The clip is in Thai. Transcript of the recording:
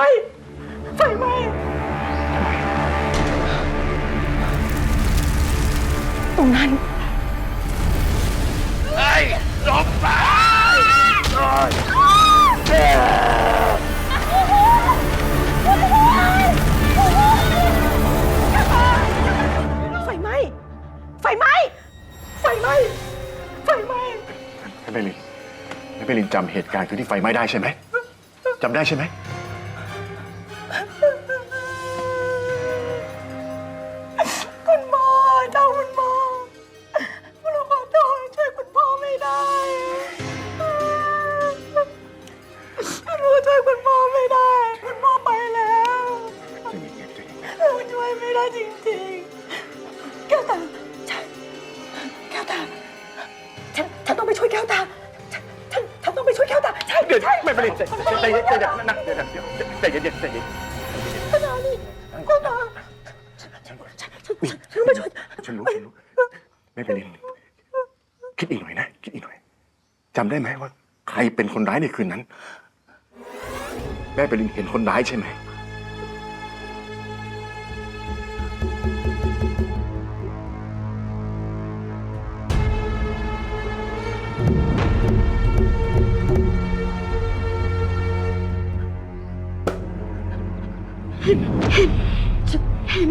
ไหม้ไฟไหม้ตรงนั้นไอ้หลบไปไฟไหม้ไฟไหม้ไฟไหม้ไฟไหม้แม่เบลินแม่เบลินจำเหตุการณ์คือที่ไฟไหม้ได้ใช่ไหมจำได้ใช่ไหม ไม่ได้จริงๆ แก้วตาฉันแก้วตาฉันฉันต้องไปช่วยแก้วตาฉันฉันฉันต้องไปช่วยแก้วตาใช่เดี๋ยวใช่แม่เบลินใจใจเย็นใจเย็นนั่งเดี๋ยวเดี๋ยวใจเย็นใจเย็นขนาดนี้แก้วตาฉันฉันฉันฉันไปช่วยฉันรู้ฉันรู้แม่เบลินคิดอีกหน่อยนะคิดอีกหน่อยจำได้ไหมว่า ใครเป็นคนร้ายในคืนนั้น แม่เบลินเห็นคนร้ายใช่ไหม ฉันเห็น